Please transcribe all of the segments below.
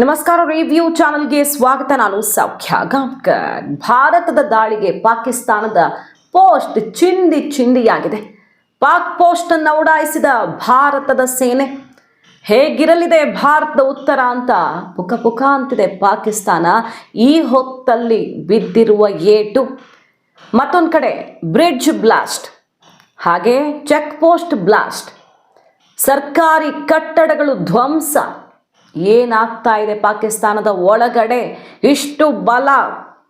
ನಮಸ್ಕಾರ ರಿವ್ಯೂ ಚಾನಲ್ಗೆ ಸ್ವಾಗತ. ನಾನು ಸೌಖ್ಯ ಗಾಂವ್ಕರ್ ಭಾರತದ ದಾಳಿಗೆ ಪಾಕಿಸ್ತಾನದ ಪೋಸ್ಟ್ ಚಿಂದಿ ಚಿಂದಿಯಾಗಿದೆ. ಪಾಕ್ ಪೋಸ್ಟ್ ಅನ್ನು ಉಡಾಯಿಸಿದ ಭಾರತದ ಸೇನೆ. ಹೇಗಿರಲಿದೆ ಭಾರತದ ಉತ್ತರ ಅಂತ ಪುಕ ಪುಕ ಅಂತಿದೆ ಪಾಕಿಸ್ತಾನ. ಈ ಹೊತ್ತಲ್ಲಿ ಬಿದ್ದಿರುವ ಏಟು. ಮತ್ತೊಂದು ಕಡೆ ಬ್ರಿಡ್ಜ್ ಬ್ಲಾಸ್ಟ್. ಹಾಗೆ ಚೆಕ್ ಪೋಸ್ಟ್ ಬ್ಲಾಸ್ಟ್. ಸರ್ಕಾರಿ ಕಟ್ಟಡಗಳು ಧ್ವಂಸ. ಏನಾಗ್ತಾ ಇದೆ ಪಾಕಿಸ್ತಾನದ ಒಳಗಡೆ? ಇಷ್ಟು ಬಲ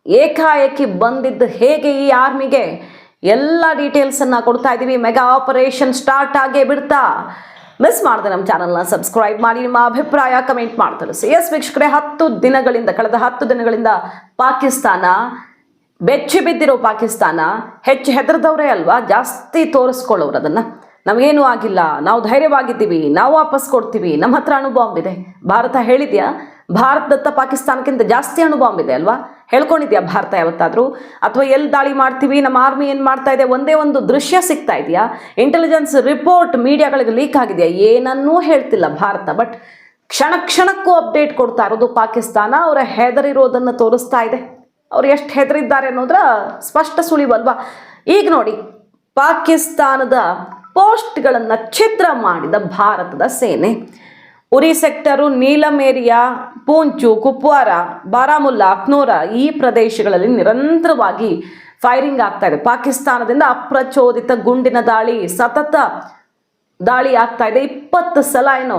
ಏಕಾಏಕಿ ಬಂದಿದ್ದು ಹೇಗೆ ಈ ಆರ್ಮಿಗೆ? ಎಲ್ಲ ಡೀಟೇಲ್ಸನ್ನು ಕೊಡ್ತಾ ಇದ್ದೀವಿ ಮೆಗಾ ಆಪರೇಷನ್ ಸ್ಟಾರ್ಟ್ ಆಗೇ ಬಿಡ್ತಾ. ಮಿಸ್ ಮಾಡಿದೆ ನಮ್ಮ ಚಾನಲ್ನ ಸಬ್ಸ್ಕ್ರೈಬ್ ಮಾಡಿ. ನಿಮ್ಮ ಅಭಿಪ್ರಾಯ ಕಮೆಂಟ್ ಮಾಡ್ತಾರೆ ಸಿ ಎಸ್ ವೀಕ್ಷಕರೇ, ಹತ್ತು ದಿನಗಳಿಂದ, ಕಳೆದ ಹತ್ತು ದಿನಗಳಿಂದ ಪಾಕಿಸ್ತಾನ ಬೆಚ್ಚಿ ಬಿದ್ದಿರೋ ಪಾಕಿಸ್ತಾನ. ಹೆಚ್ಚು ಹೆದರದವರೇ ಅಲ್ವಾ? ಜಾಸ್ತಿ ತೋರಿಸ್ಕೊಳ್ಳೋರು ಅದನ್ನು. ನಮಗೇನು ಆಗಿಲ್ಲ. ನಾವು ಧೈರ್ಯವಾಗಿದ್ದೀವಿ. ನಾವು ವಾಪಸ್ ಕೊಡ್ತೀವಿ. ನಮ್ಮ ಹತ್ರ ಅಣುಬಾಂಬ್ ಇದೆ. ಭಾರತ ಹೇಳಿದ್ಯಾ? ಭಾರತದತ್ತ ಪಾಕಿಸ್ತಾನಕ್ಕಿಂತ ಜಾಸ್ತಿ ಅಣುಬಾಂಬ್ ಇದೆ ಅಲ್ವಾ? ಹೇಳ್ಕೊಂಡಿದ್ಯಾ ಭಾರತ ಯಾವತ್ತಾದರೂ? ಅಥವಾ ಎಲ್ಲಿ ದಾಳಿ ಮಾಡ್ತೀವಿ? ನಮ್ಮ ಆರ್ಮಿ ಏನು ಮಾಡ್ತಾ ಇದೆ? ಒಂದೇ ಒಂದು ದೃಶ್ಯ ಸಿಗ್ತಾ ಇದೆಯಾ? ಇಂಟೆಲಿಜೆನ್ಸ್ ರಿಪೋರ್ಟ್ ಮೀಡಿಯಾಗಳಿಗೆ ಲೀಕ್ ಆಗಿದೆಯಾ? ಏನನ್ನೂ ಹೇಳ್ತಿಲ್ಲ ಭಾರತ. ಬಟ್ ಕ್ಷಣ ಕ್ಷಣಕ್ಕೂ ಅಪ್ಡೇಟ್ ಕೊಡ್ತಾ ಇರೋದು ಪಾಕಿಸ್ತಾನ. ಅವರ ಹೆದರಿರೋದನ್ನು ತೋರಿಸ್ತಾ ಇದೆ. ಅವ್ರು ಎಷ್ಟು ಹೆದರಿದ್ದಾರೆ ಅನ್ನೋದ್ರ ಸ್ಪಷ್ಟ ಸುಳಿವಲ್ವಾ? ಈಗ ನೋಡಿ, ಪಾಕಿಸ್ತಾನದ ಪೋಸ್ಟ್ಗಳನ್ನು ಛಿದ್ರ ಮಾಡಿದ ಭಾರತದ ಸೇನೆ. ಉರಿ ಸೆಕ್ಟರು, ನೀಲಮೇರಿಯ, ಪೂಂಚು, ಕುಪ್ವಾರ, ಬಾರಾಮುಲ್ಲಾ, ಅಕ್ನೂರ ಈ ಪ್ರದೇಶಗಳಲ್ಲಿ ನಿರಂತರವಾಗಿ ಫೈರಿಂಗ್ ಆಗ್ತಾ ಇದೆ. ಪಾಕಿಸ್ತಾನದಿಂದ ಅಪ್ರಚೋದಿತ ಗುಂಡಿನ ದಾಳಿ, ಸತತ ದಾಳಿ ಆಗ್ತಾ ಇದೆ. ಇಪ್ಪತ್ತು ಸಲ ಏನೋ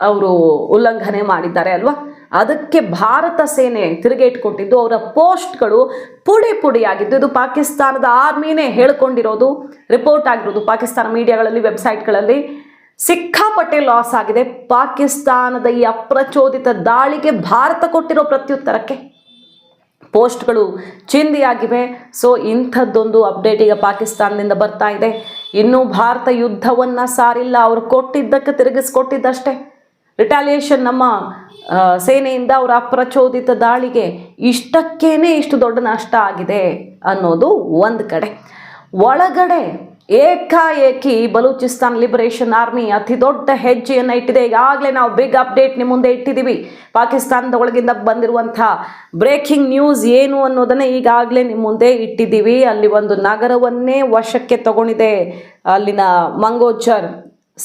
ಅವರು ಉಲ್ಲಂಘನೆ ಮಾಡಿದ್ದಾರೆ ಅಲ್ವಾ? ಅದಕ್ಕೆ ಭಾರತ ಸೇನೆ ತಿರುಗೇಟ್ ಕೊಟ್ಟಿದ್ದು, ಅವರ ಪೋಸ್ಟ್ಗಳು ಪುಡಿ ಪುಡಿಯಾಗಿದ್ದು, ಇದು ಪಾಕಿಸ್ತಾನದ ಆರ್ಮಿನೇ ಹೇಳ್ಕೊಂಡಿರೋದು. ರಿಪೋರ್ಟ್ ಆಗಿರೋದು ಪಾಕಿಸ್ತಾನ ಮೀಡಿಯಾಗಳಲ್ಲಿ, ವೆಬ್ಸೈಟ್ಗಳಲ್ಲಿ. ಸಿಕ್ಕಾಪಟ್ಟೆ ಲಾಸ್ ಆಗಿದೆ. ಪಾಕಿಸ್ತಾನದ ಈ ಅಪ್ರಚೋದಿತ ದಾಳಿಗೆ ಭಾರತ ಕೊಟ್ಟಿರೋ ಪ್ರತ್ಯುತ್ತರಕ್ಕೆ. ಪೋಸ್ಟ್ಗಳು ಚಿಂದಿಯಾಗಿವೆ. ಸೊ, ಇಂಥದ್ದೊಂದು ಅಪ್ಡೇಟ್ ಈಗ ಪಾಕಿಸ್ತಾನದಿಂದ ಬರ್ತಾ ಇದೆ. ಇನ್ನೂ ಭಾರತ ಯುದ್ಧವನ್ನು ಸಾರಿಲ್ಲ. ಅವರು ಕೊಟ್ಟಿದ್ದಕ್ಕೆ ತಿರುಗಿಸ್ಕೊಟ್ಟಿದ್ದಷ್ಟೇ. ರಿಟಾಲಿಯೇಷನ್ ನಮ್ಮ ಸೇನೆಯಿಂದ ಅವರ ಅಪ್ರಚೋದಿತ ದಾಳಿಗೆ ಇಷ್ಟಕ್ಕೇನೆ ಇಷ್ಟು ದೊಡ್ಡ ನಷ್ಟ ಆಗಿದೆ ಅನ್ನೋದು ಒಂದು ಕಡೆ. ಒಳಗಡೆ ಏಕಾಏಕಿ ಬಲೂಚಿಸ್ತಾನ್ ಲಿಬರೇಷನ್ ಆರ್ಮಿ ಅತಿ ದೊಡ್ಡ ಹೆಜ್ಜೆಯನ್ನು ಇಟ್ಟಿದೆ. ಈಗಾಗಲೇ ನಾವು ಬಿಗ್ ಅಪ್ಡೇಟ್ ನಿಮ್ಮ ಮುಂದೆ ಇಟ್ಟಿದ್ದೀವಿ ಪಾಕಿಸ್ತಾನದ ಒಳಗಿಂದ ಬಂದಿರುವಂಥ ಬ್ರೇಕಿಂಗ್ ನ್ಯೂಸ್ ಏನು ಅನ್ನೋದನ್ನು ಈಗಾಗಲೇ ನಿಮ್ಮ ಮುಂದೆ ಇಟ್ಟಿದ್ದೀವಿ ಅಲ್ಲಿ ಒಂದು ನಗರವನ್ನೇ ವಶಕ್ಕೆ ತಗೊಂಡಿದೆ ಅಲ್ಲಿನ ಮಂಗೋಚರ್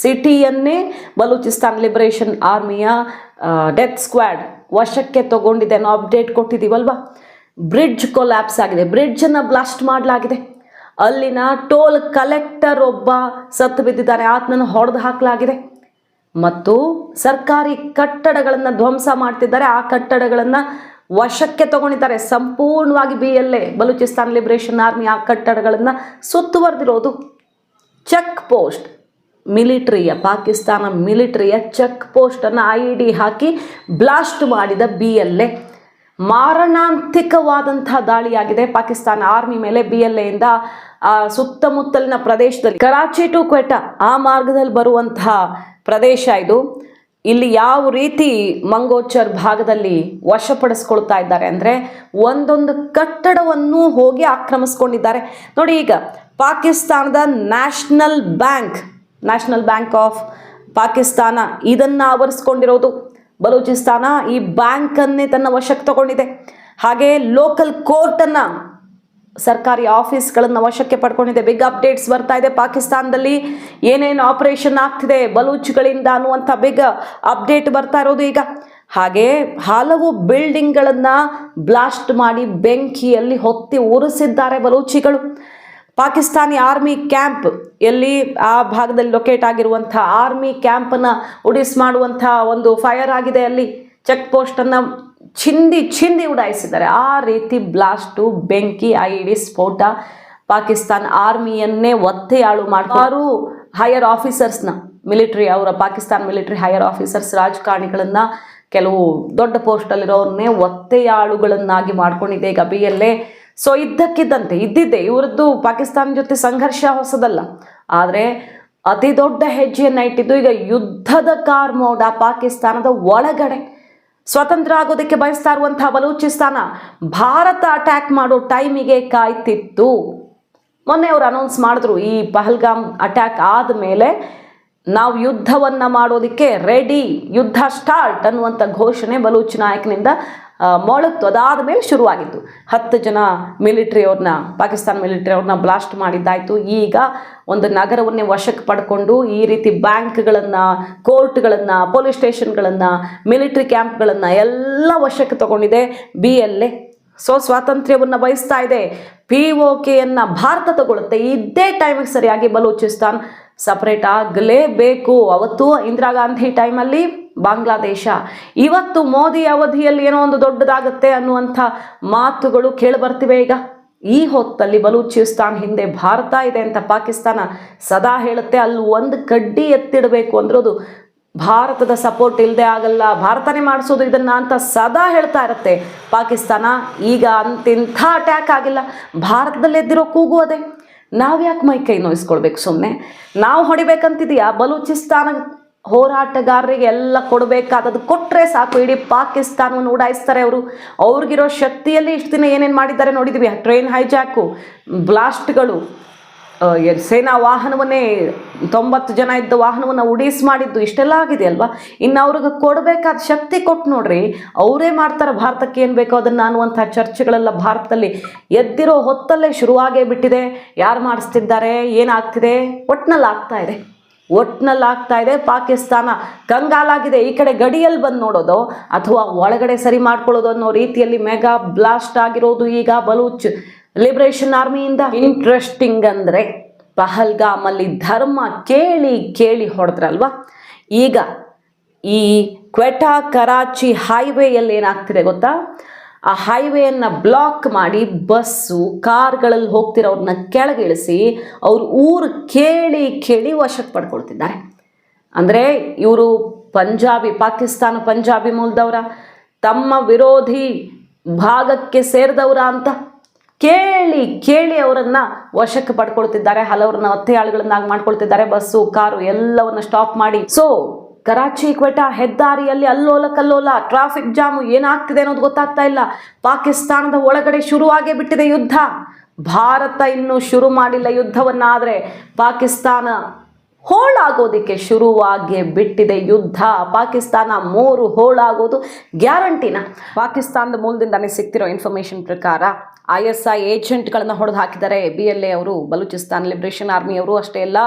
ಸಿಟಿಯನ್ನೇ ಬಲೂಚಿಸ್ತಾನ್ ಲಿಬರೇಷನ್ ಆರ್ಮಿಯ ಡೆತ್ ಸ್ಕ್ವಾಡ್ ವಶಕ್ಕೆ ತಗೊಂಡಿದೆ ಅನ್ನೋ ಅಪ್ಡೇಟ್ ಕೊಟ್ಟಿದ್ದೀವಲ್ವಾ? ಬ್ರಿಡ್ಜ್ ಕೊಲ್ಯಾಪ್ಸ್ ಆಗಿದೆ. ಬ್ರಿಡ್ಜನ್ನು ಬ್ಲಾಸ್ಟ್ ಮಾಡಲಾಗಿದೆ. ಅಲ್ಲಿನ ಟೋಲ್ ಕಲೆಕ್ಟರ್ ಒಬ್ಬ ಸತ್ತು ಬಿದ್ದಿದ್ದಾನೆ. ಆತನನ್ನು ಹೊಡೆದು ಹಾಕಲಾಗಿದೆ. ಮತ್ತು ಸರ್ಕಾರಿ ಕಟ್ಟಡಗಳನ್ನು ಧ್ವಂಸ ಮಾಡ್ತಿದ್ದಾರೆ. ಆ ಕಟ್ಟಡಗಳನ್ನು ವಶಕ್ಕೆ ತಗೊಂಡಿದ್ದಾರೆ. ಸಂಪೂರ್ಣವಾಗಿ B L A Balochistan liberation army ಆ ಕಟ್ಟಡಗಳನ್ನು ಸುತ್ತುವರೆದಿರೋದು ಚೆಕ್ ಪೋಸ್ಟ್. ಮಿಲಿಟ್ರಿಯ, ಪಾಕಿಸ್ತಾನ ಮಿಲಿಟ್ರಿಯ ಚೆಕ್ ಪೋಸ್ಟನ್ನು ಐ ಡಿ ಹಾಕಿ ಬ್ಲಾಸ್ಟ್ ಮಾಡಿದ ಬಿ ಎಲ್ ಎ ಮಾರಣಾಂತಿಕವಾದಂತಹ ದಾಳಿಯಾಗಿದೆ ಪಾಕಿಸ್ತಾನ ಆರ್ಮಿ ಮೇಲೆ ಬಿ ಎಲ್ ಎಯಿಂದ ಸುತ್ತಮುತ್ತಲಿನ ಪ್ರದೇಶದಲ್ಲಿ ಕರಾಚಿ ಟು ಕ್ವೆಟಾ, ಆ ಮಾರ್ಗದಲ್ಲಿ ಬರುವಂತಹ ಪ್ರದೇಶ ಇದು. ಇಲ್ಲಿ ಯಾವ ರೀತಿ ಮಂಗೋಚರ್ ಭಾಗದಲ್ಲಿ ವಶಪಡಿಸ್ಕೊಳ್ತಾ ಇದ್ದಾರೆ ಅಂದರೆ ಒಂದೊಂದು ಕಟ್ಟಡವನ್ನು ಹೋಗಿ ಆಕ್ರಮಿಸ್ಕೊಂಡಿದ್ದಾರೆ. ನೋಡಿ ಈಗ ಪಾಕಿಸ್ತಾನದ national bank national bank of Pakistan ಇದನ್ನು ಆವರಿಸ್ಕೊಂಡಿರೋದು. ಬಲೂಚಿಸ್ತಾನ ಈ ಬ್ಯಾಂಕನ್ನೇ ತನ್ನ ವಶಕ್ಕೆ ತಗೊಂಡಿದೆ. ಹಾಗೆ ಲೋಕಲ್ ಕೋರ್ಟನ್ನು ಸರ್ಕಾರಿ ಆಫೀಸ್ಗಳನ್ನು ವಶಕ್ಕೆ ಪಡ್ಕೊಂಡಿದೆ. ಬಿಗ್ ಅಪ್ಡೇಟ್ಸ್ ಬರ್ತಾ ಇದೆ ಪಾಕಿಸ್ತಾನದಲ್ಲಿ. ಏನೇನು ಆಪರೇಷನ್ ಆಗ್ತಿದೆ ಬಲೂಚ್ಗಳಿಂದ ಅನ್ನುವಂಥ ಬಿಗ್ ಅಪ್ಡೇಟ್ ಬರ್ತಾ ಇರೋದು ಈಗ. ಹಾಗೆ ಹಲವು ಬಿಲ್ಡಿಂಗ್ಗಳನ್ನು ಬ್ಲಾಸ್ಟ್ ಮಾಡಿ ಬೆಂಕಿಯಲ್ಲಿ ಹೊತ್ತಿ ಉರಿಸಿದ್ದಾರೆ ಬಲೂಚಿಗಳು. ಪಾಕಿಸ್ತಾನಿ ಆರ್ಮಿ ಕ್ಯಾಂಪ್ ಎಲ್ಲಿ ಆ ಭಾಗದಲ್ಲಿ ಲೊಕೇಟ್ ಆಗಿರುವಂಥ ಆರ್ಮಿ ಕ್ಯಾಂಪನ್ನು ಉಡಿಸ್ ಮಾಡುವಂಥ ಒಂದು ಫೈರ್ ಆಗಿದೆ. ಅಲ್ಲಿ ಚೆಕ್ ಪೋಸ್ಟನ್ನು ಚಿಂದಿ ಚಿಂದಿ ಉಡಾಯಿಸಿದ್ದಾರೆ. ಆ ರೀತಿ ಬ್ಲಾಸ್ಟು, ಬೆಂಕಿ ಐ ಇಡಿ ಸ್ಫೋಟ ಪಾಕಿಸ್ತಾನ್ ಆರ್ಮಿಯನ್ನೇ ಒತ್ತೆಯಾಳು ಮಾಡ್ತಾರು ಹೈಯರ್ ಆಫೀಸರ್ಸ್ನ ಮಿಲಿಟ್ರಿ, ಅವರ ಪಾಕಿಸ್ತಾನ್ ಮಿಲಿಟ್ರಿ ಹೈಯರ್ ಆಫೀಸರ್ಸ್ ರಾಜಕಾರಣಿಗಳನ್ನು ಕೆಲವು ದೊಡ್ಡ ಪೋಸ್ಟಲ್ಲಿರೋರನ್ನೇ ಒತ್ತೆಯಾಳುಗಳನ್ನಾಗಿ ಮಾಡ್ಕೊಂಡಿದೆ ಗಬಿಯಲ್ಲೇ ಸೊ ಇದ್ದಕ್ಕಿದ್ದಂತೆ, ಇದ್ದಿದ್ದೆ, ಇವರದ್ದು ಪಾಕಿಸ್ತಾನ ಜೊತೆ ಸಂಘರ್ಷ ಹೊಸದಲ್ಲ. ಆದರೆ, ಅತಿ ದೊಡ್ಡ ಹೆಜ್ಜೆಯನ್ನು ಇಟ್ಟಿದ್ದು ಈಗ ಯುದ್ಧದ ಕಾರ್ಮೋಡ ಪಾಕಿಸ್ತಾನದ ಒಳಗಡೆ. ಸ್ವತಂತ್ರ ಆಗೋದಕ್ಕೆ ಬಯಸ್ತಾ ಇರುವಂತಹ ಬಲೂಚಿಸ್ತಾನ ಭಾರತ ಅಟ್ಯಾಕ್ ಮಾಡೋ ಟೈಮಿಗೆ ಕಾಯ್ತಿತ್ತು. ಮೊನ್ನೆ ಅವರು ಅನೌನ್ಸ್ ಮಾಡಿದ್ರು, ಈ ಪಹಲ್ಗಾಮ್ ಅಟ್ಯಾಕ್ ಆದ ಮೇಲೆ ನಾವು ಯುದ್ಧವನ್ನ ಮಾಡೋದಕ್ಕೆ ರೆಡಿ ಯುದ್ಧ ಸ್ಟಾರ್ಟ್ ಅನ್ನುವಂಥ ಘೋಷಣೆ ಬಲೂಚ್ ನಾಯಕನಿಂದ ಆ, ತೊದಾದ ಮೇಲೆ ಶುರುವಾಗಿತ್ತು ಹತ್ತು ಜನ ಮಿಲಿಟ್ರಿಯವ್ರನ್ನ ಪಾಕಿಸ್ತಾನ ಮಿಲಿಟ್ರಿಯವ್ರನ್ನ ಬ್ಲಾಸ್ಟ್ ಮಾಡಿದ್ದಾಯಿತು. ಈಗ ಒಂದು ನಗರವನ್ನೇ ವಶಕ್ಕೆ ಪಡ್ಕೊಂಡು ಈ ರೀತಿ ಬ್ಯಾಂಕ್ಗಳನ್ನು ಕೋರ್ಟ್ಗಳನ್ನು ಪೊಲೀಸ್ ಸ್ಟೇಷನ್ಗಳನ್ನು ಮಿಲಿಟ್ರಿ ಕ್ಯಾಂಪ್ಗಳನ್ನು ಎಲ್ಲ ವಶಕ್ಕೆ ತಗೊಂಡಿದೆ. ಬಿ ಎಲ್ ಎ ಸೊ ಸ್ವಾತಂತ್ರ್ಯವನ್ನು ಬಯಸ್ತಾ ಇದೆ. ಪಿ ಒ ಕೆಯನ್ನು ಭಾರತ ತಗೊಳ್ಳುತ್ತೆ. ಇದೇ ಟೈಮಿಗೆ ಸರಿಯಾಗಿ ಬಲೂಚಿಸ್ತಾನ್ ಸಪ್ರೇಟ್ ಆಗಲೇಬೇಕು. ಅವತ್ತು ಇಂದಿರಾ ಗಾಂಧಿ ಟೈಮಲ್ಲಿ ಬಾಂಗ್ಲಾದೇಶ. ಇವತ್ತು ಮೋದಿ ಅವಧಿಯಲ್ಲಿ ಏನೋ ಒಂದು ದೊಡ್ಡದಾಗುತ್ತೆ ಅನ್ನುವಂಥ ಮಾತುಗಳು ಕೇಳಿಬರ್ತಿವೆ ಈಗ. ಈ ಹೊತ್ತಲ್ಲಿ ಬಲೂಚಿಸ್ತಾನ್ ಹಿಂದೆ ಭಾರತ ಇದೆ ಅಂತ ಪಾಕಿಸ್ತಾನ ಸದಾ ಹೇಳುತ್ತೆ. ಅಲ್ಲಿ ಒಂದು ಕಡ್ಡಿ ಎತ್ತಿಡಬೇಕು ಅಂದ್ರದು ಭಾರತದ ಸಪೋರ್ಟ್ ಇಲ್ಲದೆ ಆಗಲ್ಲ. ಭಾರತನೇ ಮಾಡಿಸೋದು ಇದನ್ನ ಅಂತ ಸದಾ ಹೇಳ್ತಾ ಇರುತ್ತೆ. ಪಾಕಿಸ್ತಾನ ಈಗ ಅಂತಿಂಥ ಅಟ್ಯಾಕ್ ಆಗಿಲ್ಲ. ಭಾರತದಲ್ಲಿ ಎದ್ದಿರೋ ಕೂಗು ಅದೇ. ನಾವು ಯಾಕೆ ಮೈ ಕೈ ನೋಯಿಸ್ಕೊಳ್ಬೇಕು ಸುಮ್ಮನೆ ನಾವು ಹೊಡಿಬೇಕಂತಿದೆಯಾ? ಬಲೂಚಿಸ್ತಾನ ಹೋರಾಟಗಾರರಿಗೆ ಎಲ್ಲ ಕೊಡಬೇಕಾದದ್ದು ಕೊಟ್ಟರೆ ಸಾಕು. ಇಡೀ ಪಾಕಿಸ್ತಾನವನ್ನು ಉಡಾಯಿಸ್ತಾರೆ ಅವರು. ಅವ್ರಿಗಿರೋ ಶಕ್ತಿಯಲ್ಲಿ ಇಷ್ಟು ದಿನ ಏನೇನು ಮಾಡಿದ್ದಾರೆ ನೋಡಿದ್ವಿ. ಟ್ರೈನ್ ಹೈಜಾಕು ಬ್ಲಾಸ್ಟ್ಗಳು ಸೇನಾ ವಾಹನವನ್ನೇ ತೊಂಬತ್ತು ಜನ ಇದ್ದ ವಾಹನವನ್ನು ಉಡೀಸ್ ಮಾಡಿದ್ದು ಇಷ್ಟೆಲ್ಲ ಆಗಿದೆ ಅಲ್ವಾ? ಇನ್ನು ಅವ್ರಿಗೆ ಕೊಡಬೇಕಾದ ಶಕ್ತಿ ಕೊಟ್ಟು ನೋಡ್ರಿ, ಅವರೇ ಮಾಡ್ತಾರೆ ಭಾರತಕ್ಕೆ ಏನು ಬೇಕೋ ಅದನ್ನು ಅನ್ನುವಂಥ ಚರ್ಚೆಗಳೆಲ್ಲ ಭಾರತದಲ್ಲಿ ಎದ್ದಿರೋ ಹೊತ್ತಲ್ಲೇ ಶುರುವಾಗೇ ಬಿಟ್ಟಿದೆ. ಯಾರು ಮಾಡಿಸ್ತಿದ್ದಾರೆ, ಏನಾಗ್ತಿದೆ? ಒಟ್ನಲ್ಲಿ ಆಗ್ತಾ ಇದೆ. ಒಟ್ನಲ್ಲಿ ಆಗ್ತಾ ಇದೆ. ಪಾಕಿಸ್ತಾನ ಕಂಗಾಲಾಗಿದೆ. ಈ ಕಡೆ ಗಡಿಯಲ್ಲಿ ಬಂದು ನೋಡೋದು ಅಥವಾ ಒಳಗಡೆ ಸರಿ ಮಾಡ್ಕೊಳ್ಳೋದು ಅನ್ನೋ ರೀತಿಯಲ್ಲಿ ಮೆಗಾ ಬ್ಲಾಸ್ಟ್ ಆಗಿರೋದು ಈಗ ಬಲೂಚ್. ಲಿಬರೇಷನ್ ಆರ್ಮಿಯಿಂದ ಇಂಟ್ರೆಸ್ಟಿಂಗ್ ಅಂದರೆ ಪಹಲ್ಗಾಮಲ್ಲಿ ಧರ್ಮ ಕೇಳಿ ಕೇಳಿ ಹೊಡೆದ್ರಲ್ವ? ಈಗ ಈ ಕ್ವೆಟಾ ಕರಾಚಿ ಹೈವೇಯಲ್ಲಿ ಏನಾಗ್ತಿದೆ ಗೊತ್ತಾ? ಆ ಹೈವೇಯನ್ನು ಬ್ಲಾಕ್ ಮಾಡಿ ಬಸ್ಸು ಕಾರ್ಗಳಲ್ಲಿ ಹೋಗ್ತಿರೋರನ್ನ ಕೆಳಗಿಳಿಸಿ ಅವ್ರ ಊರು ಕೇಳಿ ಕೇಳಿ ವಶಕ್ಕೆ ಪಡ್ಕೊಳ್ತಿದ್ದಾರೆ. ಅಂದರೆ ಇವರು ಪಂಜಾಬಿ, ಪಾಕಿಸ್ತಾನ ಪಂಜಾಬಿ ಮೂಲದವರ, ತಮ್ಮ ವಿರೋಧಿ ಭಾಗಕ್ಕೆ ಸೇರಿದವರ ಅಂತ. ಕೇಳಿ ಕೇಳಿ ಅವರನ್ನ ವಶಕ್ಕೆ ಪಡ್ಕೊಳ್ತಿದ್ದಾರೆ. ಹಲವರನ್ನ ಒತ್ತೆಯಾಳುಗಳನ್ನಾಗಿ ಮಾಡ್ಕೊಳ್ತಿದ್ದಾರೆ. ಬಸ್ಸು, ಕಾರು ಎಲ್ಲವನ್ನ ಸ್ಟಾಪ್ ಮಾಡಿ. ಸೊ ಕರಾಚಿ, ಕ್ವೆಟಾ, ಹೆದ್ದಾರಿಯಲ್ಲಿ ಅಲ್ಲೋಲ ಕಲ್ಲೋಲ ಟ್ರಾಫಿಕ್ ಜಾಮು ಏನಾಗ್ತಿದೆ ಅನ್ನೋದು ಗೊತ್ತಾಗ್ತಾ ಇಲ್ಲ. ಪಾಕಿಸ್ತಾನದ ಒಳಗಡೆ ಶುರುವಾಗೇ ಬಿಟ್ಟಿದೆ ಯುದ್ಧ. ಭಾರತ ಇನ್ನೂ ಶುರು ಮಾಡಿಲ್ಲ ಯುದ್ಧವನ್ನ ಆದರೆ ಪಾಕಿಸ್ತಾನ ಹೋಳಾಗೋದಕ್ಕೆ ಶುರುವಾಗಿ ಬಿಟ್ಟಿದೆ ಯುದ್ಧ. ಪಾಕಿಸ್ತಾನ ಮೂರು ಹೋಳಾಗೋದು ಗ್ಯಾರಂಟಿನ? ಪಾಕಿಸ್ತಾನದ ಮೂಲದಿಂದಾನೇ ಸಿಗ್ತಿರೋ ಇನ್ಫಾರ್ಮೇಷನ್ ಪ್ರಕಾರ ಐ ಎಸ್ ಐ ಏಜೆಂಟ್ಗಳನ್ನು ಹೊಡೆದು ಹಾಕಿದ್ದಾರೆ. ಬಿ ಎಲ್ ಎ ಅವರು, ಬಲೂಚಿಸ್ತಾನ್ ಲಿಬ್ರೇಷನ್ ಆರ್ಮಿಯವರು ಅಷ್ಟೇ ಎಲ್ಲ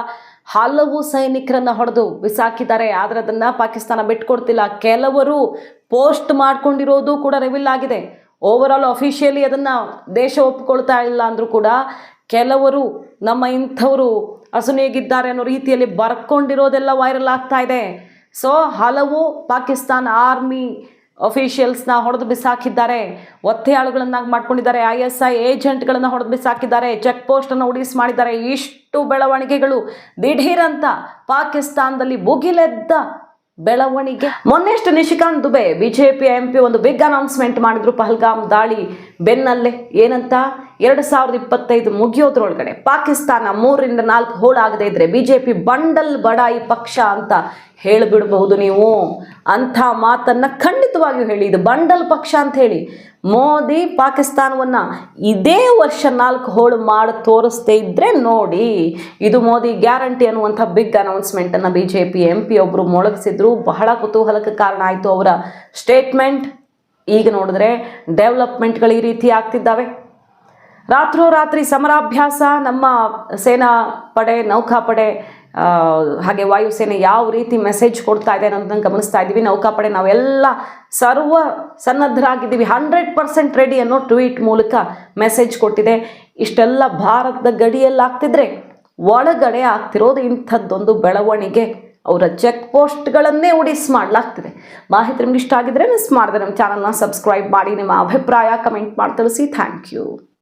ಹಲವು ಸೈನಿಕರನ್ನು ಹೊಡೆದು ಬಿಸಾಕಿದ್ದಾರೆ. ಆದರೆ ಅದನ್ನು ಪಾಕಿಸ್ತಾನ ಬಿಟ್ಕೊಡ್ತಿಲ್ಲ. ಕೆಲವರು ಪೋಸ್ಟ್ ಮಾಡ್ಕೊಂಡಿರೋದು ಕೂಡ ರಿವೀಲ್ ಆಗಿದೆ. ಓವರ್ ಆಲ್ ಅಫಿಷಿಯಲಿ ಅದನ್ನು ದೇಶ ಒಪ್ಪಿಕೊಳ್ತಾ ಇಲ್ಲ ಅಂದರೂ ಕೂಡ ಕೆಲವರು ನಮ್ಮ ಇಂಥವರು ಅಸುನೇಗಿದ್ದಾರೆ ಅನ್ನೋ ರೀತಿಯಲ್ಲಿ ಬರ್ಕೊಂಡಿರೋದೆಲ್ಲ ವೈರಲ್ ಆಗ್ತಾ ಇದೆ. ಸೊ ಹಲವು ಪಾಕಿಸ್ತಾನ ಆರ್ಮಿ ಅಫಿಷಿಯಲ್ಸ್ನ ಹೊಡೆದು ಬಿಸಾಕಿದ್ದಾರೆ. ಒತ್ತೆಯಾಳುಗಳನ್ನಾಗಿ ಮಾಡ್ಕೊಂಡಿದ್ದಾರೆ. ಐ ಎಸ್ ಐ ಏಜೆಂಟ್ಗಳನ್ನು ಹೊಡೆದು ಬಿಸಾಕಿದ್ದಾರೆ. ಚೆಕ್ ಪೋಸ್ಟನ್ನು ಉಡಿಸ್ ಮಾಡಿದ್ದಾರೆ. ಇಷ್ಟು ಬೆಳವಣಿಗೆಗಳು ದಿಢೀರಂತ ಪಾಕಿಸ್ತಾನದಲ್ಲಿ ಭುಗಿಲೆದ್ದ ಬೆಳವಣಿಗೆ. ಮೊನ್ನೆಷ್ಟು ನಿಶಿಕಾಂತ್ ದುಬೆ, ಬಿಜೆಪಿ ಎಂ ಒಂದು ಬಿಗ್ ಅನೌನ್ಸ್ಮೆಂಟ್ ಮಾಡಿದ್ರು. ಪಹಲ್ಗಾಮ್ ದಾಳಿ ಬೆನ್ನಲ್ಲೇ. ಏನಂತ? ಎರಡು ಸಾವಿರದ ಇಪ್ಪತ್ತೈದು ಮುಗಿಯೋದ್ರೊಳಗಡೆ ಪಾಕಿಸ್ತಾನ ಮೂರರಿಂದ ನಾಲ್ಕು ಹೋಳಾಗದೇ ಇದ್ರೆ ಬಿಜೆಪಿ ಬಂಡಲ್ ಬಡಾಯಿ ಪಕ್ಷ ಅಂತ ಹೇಳಿಬಿಡಬಹುದು ನೀವು. ಅಂಥ ಮಾತನ್ನ ಖಂಡಿತವಾಗಿಯೂ ಹೇಳಿ. ಇದು ಬಂಡಲ್ ಪಕ್ಷ ಅಂತ ಹೇಳಿ. ಮೋದಿ ಪಾಕಿಸ್ತಾನವನ್ನ ಇದೇ ವರ್ಷ ನಾಲ್ಕು ಹೋಳು ಮಾಡಿ ತೋರಿಸ್ತೇ ಇದ್ರೆ ನೋಡಿ. ಇದು ಮೋದಿ ಗ್ಯಾರಂಟಿ ಅನ್ನುವಂಥ big ಅನೌನ್ಸ್ಮೆಂಟನ್ನು B J P M P ಒಬ್ಬರು ಮೊಳಗಿಸಿದ್ರು. ಬಹಳ ಕುತೂಹಲಕ್ಕೆ ಕಾರಣ ಆಯಿತು ಅವರ ಸ್ಟೇಟ್ಮೆಂಟ್ ಈಗ ನೋಡಿದ್ರೆ ಡೆವಲಪ್ಮೆಂಟ್ಗಳು ಈ ರೀತಿ ಆಗ್ತಿದ್ದಾವೆ. ರಾತ್ರೋರಾತ್ರಿ ಸಮರಾಭ್ಯಾಸ, ನಮ್ಮ ಸೇನಾ ಪಡೆ ನೌಕಾಪಡೆ ಹಾಗೆ ವಾಯುಸೇನೆ ಯಾವ ರೀತಿ ಮೆಸೇಜ್ ಕೊಡ್ತಾ ಇದೆ ಅನ್ನೋದನ್ನು ಗಮನಿಸ್ತಾ ಇದ್ದೀವಿ. ನೌಕಾಪಡೆ ನಾವೆಲ್ಲ ಸರ್ವ ಸನ್ನದ್ಧರಾಗಿದ್ದೀವಿ. ಹಂಡ್ರೆಡ್ ಪರ್ಸೆಂಟ್ ರೆಡಿ ಅನ್ನೋ ಟ್ವೀಟ್ ಮೂಲಕ ಮೆಸೇಜ್ ಕೊಟ್ಟಿದೆ. ಇಷ್ಟೆಲ್ಲ ಭಾರತದ ಗಡಿಯಲ್ಲಾಗ್ತಿದ್ರೆ ಒಳಗಡೆ ಆಗ್ತಿರೋದು ಇಂಥದ್ದೊಂದು ಬೆಳವಣಿಗೆ. ಅವರ ಚೆಕ್ ಪೋಸ್ಟ್ಗಳನ್ನೇ ಉಡಿಸ್ ಮಾಡಲಾಗ್ತಿದೆ. ಮಾಹಿತಿ ನಿಮ್ಗೆ ಇಷ್ಟ ಆಗಿದ್ರೆ ಮಿಸ್ ಮಾಡಿದೆ. ನಮ್ಮ ಚಾನಲ್ನ ಸಬ್ಸ್ಕ್ರೈಬ್ ಮಾಡಿ, ನಿಮ್ಮ ಅಭಿಪ್ರಾಯ ಕಮೆಂಟ್ ಮಾಡಿ ತಿಳಿಸಿ. Thank you